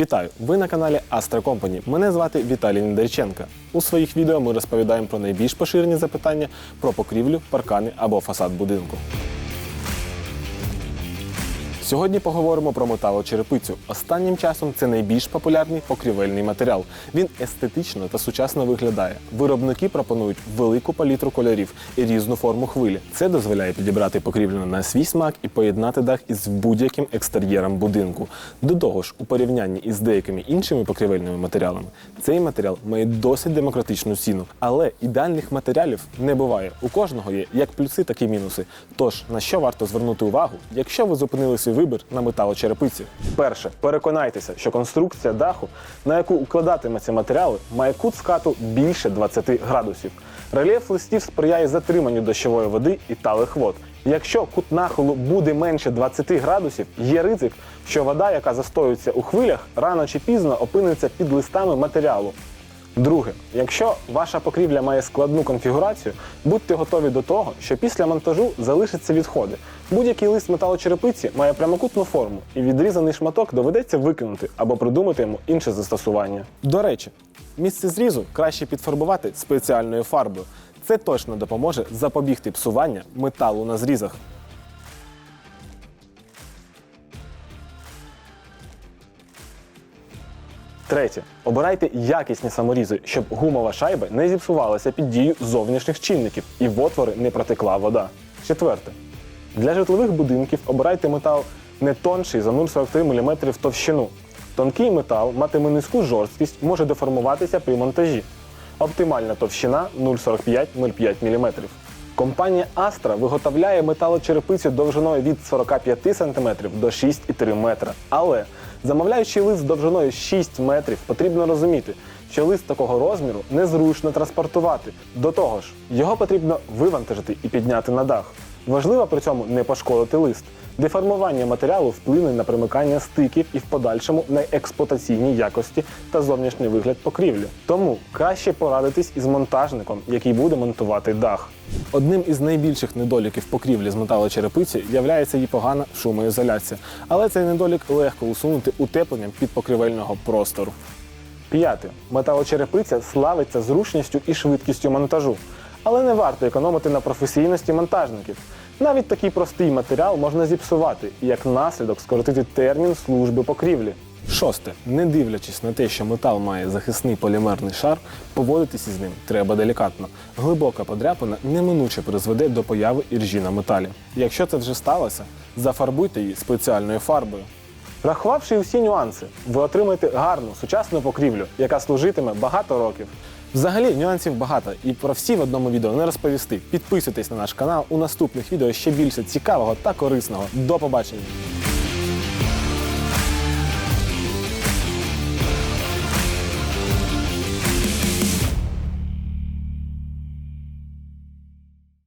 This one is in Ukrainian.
Вітаю! Ви на каналі Astra Company. Мене звати Віталій Недерченка. У своїх відео ми розповідаємо про найбільш поширені запитання про покрівлю, паркани або фасад будинку. Сьогодні поговоримо про металочерепицю. Останнім часом це найбільш популярний покрівельний матеріал. Він естетично та сучасно виглядає. Виробники пропонують велику палітру кольорів і різну форму хвилі. Це дозволяє підібрати покрівлю на свій смак і поєднати дах із будь-яким екстер'єром будинку. До того ж, у порівнянні із деякими іншими покрівельними матеріалами, цей матеріал має досить демократичну ціну. Але ідеальних матеріалів не буває. У кожного є як плюси, так і мінуси. Тож на що варто звернути увагу, якщо ви зупинили свій вибір на металочерепиці? Перше, переконайтеся, що конструкція даху, на яку укладатиметься матеріали, має кут скату більше 20 градусів. Рельєф листів сприяє затриманню дощової води і талих вод. Якщо кут нахилу буде менше 20 градусів, є ризик, що вода, яка застоюється у хвилях, рано чи пізно опиниться під листами матеріалу. Друге, якщо ваша покрівля має складну конфігурацію, будьте готові до того, що після монтажу залишаться відходи. Будь-який лист металочерепиці має прямокутну форму, і відрізаний шматок доведеться викинути або придумати йому інше застосування. До речі, місце зрізу краще підфарбувати спеціальною фарбою. Це точно допоможе запобігти псування металу на зрізах. Третє. Обирайте якісні саморізи, щоб гумова шайба не зіпсувалася під дією зовнішніх чинників і в отвори не протекла вода. Четверте. Для житлових будинків обирайте метал не тонший за 0,43 мм товщину. Тонкий метал матиме низьку жорсткість, може деформуватися при монтажі. Оптимальна товщина 0,45-0,5 мм. Компанія Astra виготовляє металочерепицю довжиною від 45 см до 6,3 метра. Але замовляючи лист довжиною 6 метрів, потрібно розуміти, що лист такого розміру незручно транспортувати. До того ж, його потрібно вивантажити і підняти на дах. Важливо при цьому не пошкодити лист. Деформування матеріалу вплине на примикання стиків і в подальшому на експлуатаційні якості та зовнішній вигляд покрівлі. Тому краще порадитись із монтажником, який буде монтувати дах. Одним із найбільших недоліків покрівлі з металочерепиці є її погана шумоізоляція, але цей недолік легко усунути утепленням підпокрівельного простору. П'яте. Металочерепиця славиться зручністю і швидкістю монтажу. Але не варто економити на професійності монтажників. Навіть такий простий матеріал можна зіпсувати і як наслідок скоротити термін служби покрівлі. Шосте. Не дивлячись на те, що метал має захисний полімерний шар, поводитись із ним треба делікатно. Глибока подряпина неминуче призведе до появи іржі на металі. Якщо це вже сталося, зафарбуйте її спеціальною фарбою. Врахувавши усі нюанси, ви отримаєте гарну сучасну покрівлю, яка служитиме багато років. Взагалі нюансів багато, і про всі в одному відео не розповісти. Підписуйтесь на наш канал. У наступних відео ще більше цікавого та корисного. До побачення!